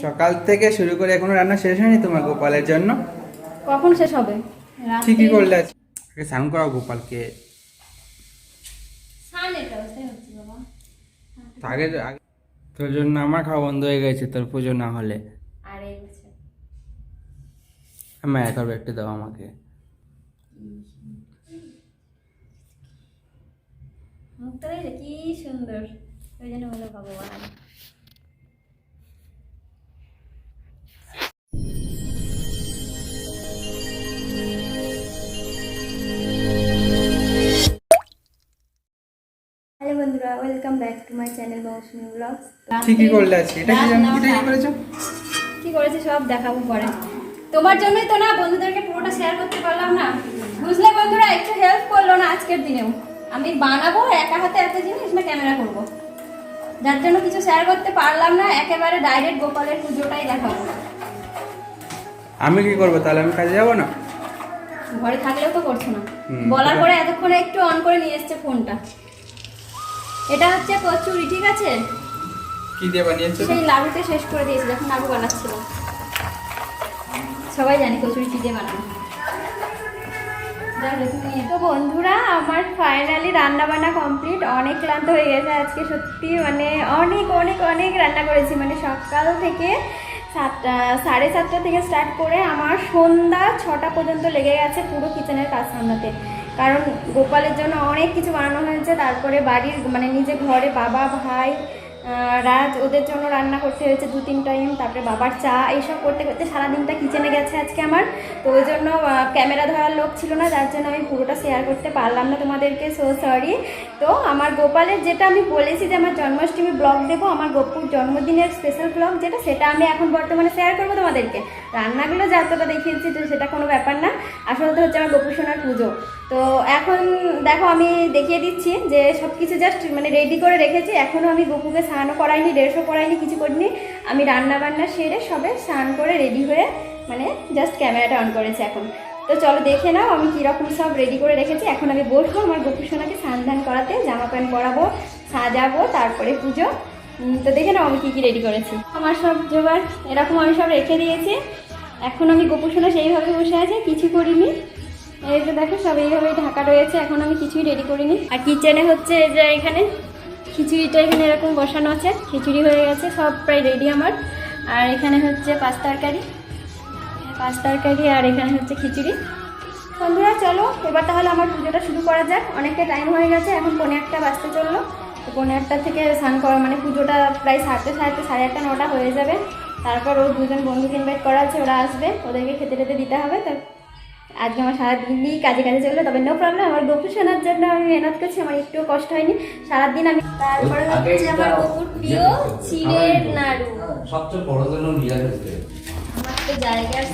সকাল থেকে শুরু করে এখনও রান্না শেষ হয়নি তোমার গোপালের জন্য? কখন শেষ হবে? কি করলে? আগে স্নান করাও গোপালকে। আগে তোর জন্য আমার খাওয়া বন্ধ হয়ে গেছে তোর পুজো না হলে। আমি একবার একটু দাও আমাকে। মুখটা কি সুন্দর। ওই জন্য বলো ভগবান। বন্ধুরা welcome back to my channel Mousumi vlogs কি করলে আজকে? এটা কি জানো? এটা কি করেছ? কি করেছি সব দেখাবো পরে। তোমার জন্যই তো না বন্ধুদেরকে পুরোটা শেয়ার করতে পারলাম না। বুঝলে বন্ধুরা একটু হেল্প করল না আজকের দিনেও। আমি বানাবো একা হাতে এত জিনিস না ক্যামেরা করব? যার জন্য কিছু শেয়ার করতে পারলাম না একেবারে ডাইরেক্ট গোপালের পুজোটাই দেখাবো। আমি কি করব? তাহলে আমি কাজে যাব না? ঘরে থাকলেও তো করছ না। বলার পরে এতক্ষণে একটু অন করে নিয়ে এসছে ফোনটা এটা হচ্ছে কচুরি ঠিক আছে? কি দিয়ে বানিয়েছো? সেই লাড়ুতে শেষ করে দিয়েছি যখন লাড়ু বানাচ্ছিল সবাই জানি কচুরি কি দিয়ে বানানো। তো বন্ধুরা আমার ফাইনালি রান্না বান্না কমপ্লিট অনেক ক্লান্ত হয়ে গেছে আজকে সত্যি মানে অনেক অনেক অনেক রান্না করেছি। মানে সকাল থেকে সাতটা সাড়ে সাতটা থেকে স্টার্ট করে আমার সন্ধ্যা ছটা পর্যন্ত লেগে গেছে পুরো কিচেনের কাজ সামলাতে। কারণ গোপালের জন্য অনেক কিছু বানানো হয়েছে। তারপরে বাড়ির মানে নিজে ঘরে বাবা, ভাই রাজ, ওদের জন্য রান্না করতে হয়েছে দু, তিন টাইম তারপরে বাবার চা, এইসব করতে করতে সারাদিনটা কিচেনে গেছে আজকে আমার। তো ওই জন্য ক্যামেরা ধরার লোক ছিল না, যার জন্য আমি পুরোটা শেয়ার করতে পারলাম না তোমাদেরকে। সো সরি তো আমার গোপালের যেটা আমি বলেছি যে আমার জন্মাষ্টমী ব্লগ দেবো, আমার গোপুর জন্মদিনের স্পেশাল ব্লগ যেটা, সেটা আমি এখন বর্তমানে শেয়ার করব তোমাদেরকে। রান্নাগুলো যতটা দেখিয়েছি, তো সেটা কোনো ব্যাপার না। আসলে তো হচ্ছে আমার গোপু সোনার পুজো। তো এখন দেখো আমি দেখিয়ে দিচ্ছি যে সব কিছু জাস্ট মানে রেডি করে রেখেছি। এখনও আমি গোপুকে স্নানও করাইনি ড্রেসও করাইনি কিছু করিনি। আমি রান্না বান্না সেরে সবে স্নান করে রেডি হয়ে মানে জাস্ট ক্যামেরাটা অন করেছি এখন। তো চলো দেখে নাও আমি কীরকম সব রেডি করে রেখেছি। এখন আমি বসবো আমার গোপু সোনাকে স্নান ধান করাতে, জামা প্যান্ট পরাবো, সাজাবো, তারপরে পুজো। তো দেখে নাও আমি কী কী রেডি করেছি। আমার সব জোগাড়, এরকম আমি সব রেখে দিয়েছি। এখন আমি গোপু সোনা সেইভাবে বসে আছে, কিছু করিনি। এই যে দেখো, সব এইভাবেই ঢাকা রয়েছে, এখন আমি কিছুই রেডি করিনি। আর কিচেনে হচ্ছে এই যে এখানে খিচুড়িটা এখানে এরকম বসানো আছে, খিচুড়ি হয়ে গেছে, সব প্রায় রেডি আমার। আর এখানে হচ্ছে পাঁচ তরকারি পাঁচ তরকারি আর এখানে হচ্ছে খিচুড়ি। বন্ধুরা, চলো, এবার তাহলে আমার পুজোটা শুরু করা যাক। অনেকটা টাইম হয়ে গেছে, এখন পনেরো একটা বাজতে চলল। পনেরো একটা থেকে স্নান করা মানে পুজোটা প্রায় সাড়ে সাড়ে সাড়ে আটটা, নটা হয়ে যাবে। তারপর ওর দুজন বন্ধুকে ইনভাইট করা আছে ওরা আসবে ওদেরকে খেতে টেতে দিতে হবে। তো আজকে আমার সারাদিনই কাজে কাজে চলল তবে নো প্রবলেম আমার গপু শোনার জন্য আমি মেহনত করছি আমার একটুও কষ্ট হয়নি। সারাদিন আমি তারপরে হচ্ছে আমার গপুর প্রিয় চিড়ের নাড়ু। সবচেয়ে বড় জন্য আমার তো জায়গার